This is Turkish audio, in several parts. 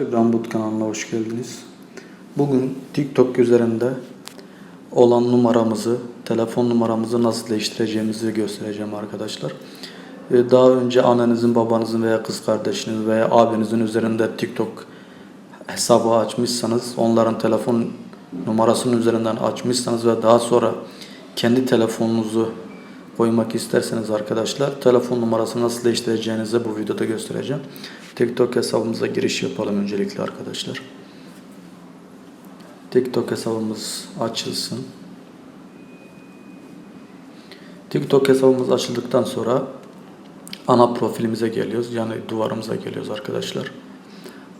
İbrahim But kanalına hoş geldiniz. Bugün TikTok üzerinde olan numaramızı, telefon numaramızı nasıl değiştireceğimizi göstereceğim arkadaşlar. Ee, Daha önce annenizin, babanızın veya kız kardeşiniz veya abinizin üzerinde TikTok hesabı açmışsanız, onların telefon numarasının üzerinden açmışsanız ve daha sonra kendi telefonunuzu koymak isterseniz arkadaşlar telefon numarasını nasıl değiştireceğinizi bu videoda göstereceğim. TikTok hesabımıza giriş yapalım öncelikle arkadaşlar. TikTok hesabımız açılsın. TikTok hesabımız açıldıktan sonra ana profilimize geliyoruz. Yani duvarımıza geliyoruz arkadaşlar.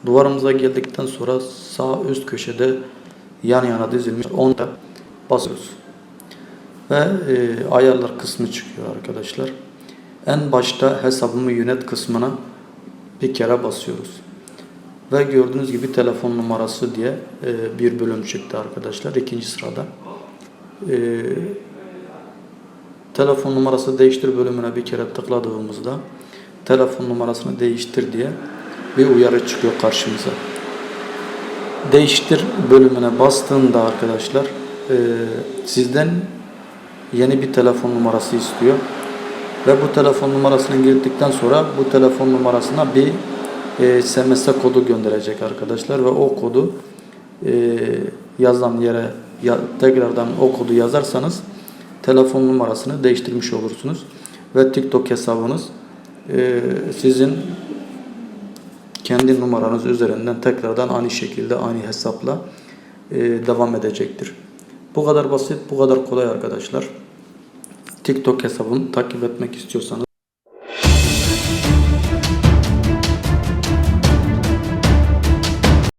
Duvarımıza geldikten sonra sağ üst köşede yan yana dizilmiş 10'da basıyoruz. Ve e, ayarlar kısmı çıkıyor arkadaşlar. En başta hesabımı yönet kısmına bir kere basıyoruz. Ve gördüğünüz gibi telefon numarası diye e, bir bölüm çıktı arkadaşlar. ikinci sırada. E, telefon numarası değiştir bölümüne bir kere tıkladığımızda telefon numarasını değiştir diye bir uyarı çıkıyor karşımıza. Değiştir bölümüne bastığında arkadaşlar e, sizden yeni bir telefon numarası istiyor. Ve bu telefon numarasını girdikten sonra bu telefon numarasına bir e, SMS kodu gönderecek arkadaşlar ve o kodu e, yazan yere ya, tekrardan o kodu yazarsanız telefon numarasını değiştirmiş olursunuz ve TikTok hesabınız e, sizin kendi numaranız üzerinden tekrardan aynı şekilde aynı hesapla e, devam edecektir. Bu kadar basit, bu kadar kolay arkadaşlar. TikTok hesabımı takip etmek istiyorsanız